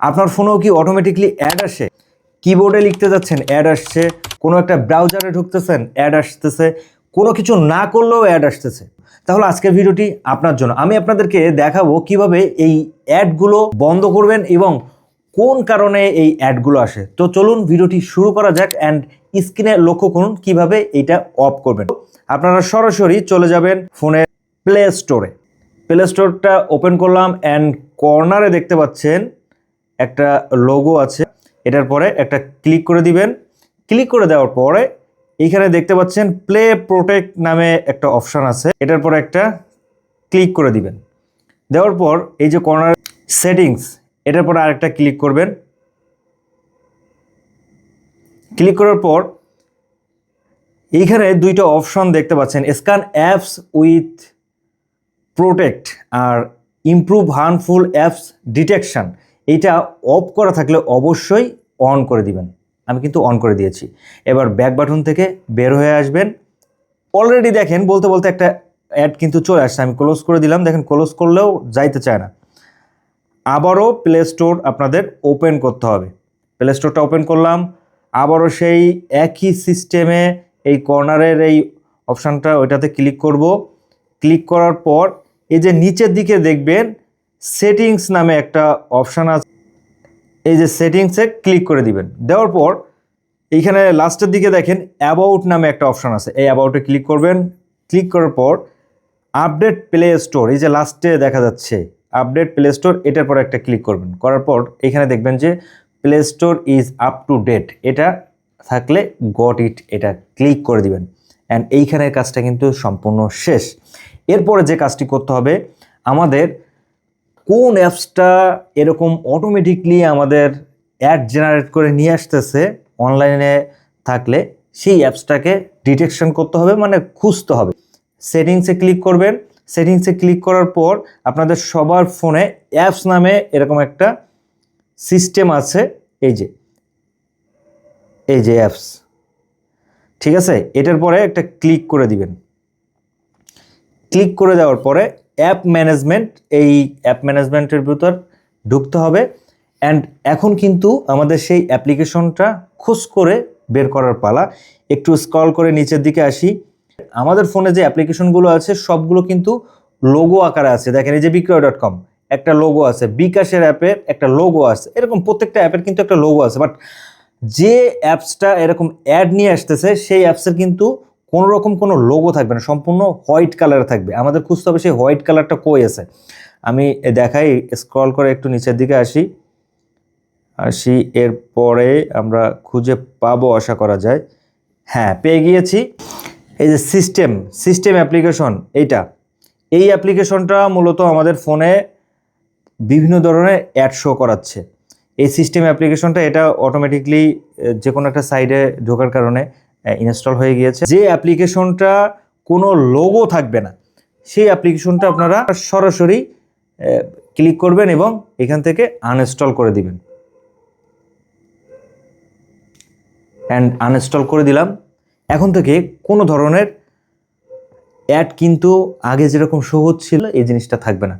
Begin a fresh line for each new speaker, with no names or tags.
আপনার ফোনেও কি অটোমেটিকলি অ্যাড আসে? কিবোর্ডে লিখতে যাচ্ছেন অ্যাড আসছে, কোনো একটা ব্রাউজারে ঢুকতেছেন অ্যাড আসতেছে, কোনো কিছু না করলেও অ্যাড আসতেছে। তাহলে আজকের ভিডিওটি আপনার জন্য। আমি আপনাদেরকে দেখাবো কীভাবে এই অ্যাডগুলো বন্ধ করবেন এবং কোন কারণে এই অ্যাডগুলো আসে। তো চলুন ভিডিওটি শুরু করা যাক অ্যান্ড স্ক্রিনে লক্ষ্য করুন কীভাবে এটা অফ করবেন। আপনারা সরাসরি চলে যাবেন ফোনের প্লে স্টোরে প্লে স্টোরটা ওপেন করলাম অ্যান্ড কর্নারে দেখতে পাচ্ছেন একটা লোগো আছে, এটার পরে একটা ক্লিক করে দিবেন। ক্লিক করে দেওয়ার পরে এইখানে দেখতে পাচ্ছেন প্লে প্রোটেক্ট নামে একটা অপশান আছে, এটার পরে একটা ক্লিক করে দিবেন। দেওয়ার পর এই যে কর্নার সেটিংস এটার পরে আরেকটা ক্লিক করবেন। ক্লিক করার পর এইখানে দুইটা অপশন দেখতে পাচ্ছেন স্ক্যান অ্যাপস উইথ প্রোটেক্ট আর ইমপ্রুভ হার্মফুল অ্যাপস ডিটেকশন এইটা অফ করা থাকলে অবশ্যই অন করে দিবেন। আমি কিন্তু অন করে দিয়েছি। এবার ব্যাক বাটন থেকে বের হয়ে আসবেন। অলরেডি দেখেন, বলতে বলতে একটা অ্যাড কিন্তু চলে আসছে। আমি ক্লোজ করে দিলাম। দেখেন ক্লোজ করলেও যাইতে চায় না। আবারও প্লে স্টোর আপনাদের ওপেন করতে হবে। প্লে স্টোরটা ওপেন করলাম। আবারও সেই একই সিস্টেমে এই কর্নারের এই অপশানটা ওইটাতে ক্লিক করব। ক্লিক করার পর এই যে নিচের দিকে দেখবেন সেটিংস নামে একটা অপশান আছে। এই যে সেটিংসে ক্লিক করে দিবেন। দেওয়ার পর এইখানে লাস্টের দিকে দেখেন অ্যাবাউট নামে একটা অপশান আছে। এই অ্যাবাউটে ক্লিক করবেন। ক্লিক করার পর আপডেট প্লে স্টোর, এই যে লাস্টে দেখা যাচ্ছে আপডেট প্লে স্টোর, এটার পর একটা ক্লিক করবেন। করার পর এখানে দেখবেন যে play store is up to date, এটা থাকলে গট ইট, এটা ক্লিক করে দিবেন। অ্যান্ড এইখানের কাজটা কিন্তু সম্পূর্ণ শেষ। এরপরে যে কাজটি করতে হবে, আমাদের কোন অ্যাপসটা এরকম অটোমেটিকলি আমাদের অ্যাড জেনারেট করে নিয়ে আসতেছে অনলাইনে থাকলে, সেই অ্যাপসটাকে ডিটেকশন করতে হবে মানে খুঁজতে হবে। সেটিংসে ক্লিক করবেন। সেটিংসে ক্লিক করার পর আপনাদের সবার ফোনে অ্যাপস নামে এরকম একটা সিস্টেম আছে, এই যে এই যে অ্যাপস ঠিক আছে? এটার পরে একটা ক্লিক করে দিবেন। ক্লিক করে দেওয়ার পরে অ্যাপ ম্যানেজমেন্ট, এই অ্যাপ ম্যানেজমেন্টের ভিতর ঢুকতে হবে। অ্যান্ড এখন কিন্তু আমাদের সেই অ্যাপ্লিকেশনটা খোঁজ করে বের করার পালা। একটু স্ক্রল করে নিচের দিকে আসি। আমাদের ফোনে যে অ্যাপ্লিকেশনগুলো আছে, সবগুলো কিন্তু লোগো আকারে আছে। দেখেন, এই যে বিক্রয় ডট কম একটা লোগো আছে। বিকাশের অ্যাপের একটা লোগো আছে। এরকম প্রত্যেকটা অ্যাপের কিন্তু একটা লোগো আছে। বাট যে অ্যাপসটা এরকম অ্যাড নিয়ে আসতেছে, সেই অ্যাপসের কিন্তু কোনো রকম কোনো লোগো থাকবে না, সম্পূর্ণ হোয়াইট কালার থাকবে। আমাদের খুঁজতে হবে সেই হোয়াইট কালারটা কই আছে। আমি দেখাই স্ক্রল করে একটু নিচের দিকে আসি। আসি, এরপরে আমরা খুঁজে পাবো, আশা করা যায়। হ্যাঁ পেয়ে গিয়েছি। এই যে সিস্টেম সিস্টেম অ্যাপ্লিকেশন এইটা। এই অ্যাপ্লিকেশনটা মূলত আমাদের ফোনে বিভিন্ন ধরনের অ্যাড শো করাচ্ছে। এই সিস্টেম অ্যাপ্লিকেশনটা এটা অটোমেটিকলি যে কোনো একটা সাইডে ঢোকার কারণে ইনস্টল হয়ে গিয়েছে। যে অ্যাপ্লিকেশনটা কোনো লোগো থাকবে না, সেই অ্যাপ্লিকেশনটা আপনারা সরাসরি ক্লিক করবেন এবং এখান থেকে আনইনস্টল করে দিবেন। অ্যান্ড আনইনস্টল করে দিলাম। এখন থেকে কোনো ধরনের অ্যাড কিন্তু আগে যেরকম সহজ ছিল এই জিনিসটা থাকবে না।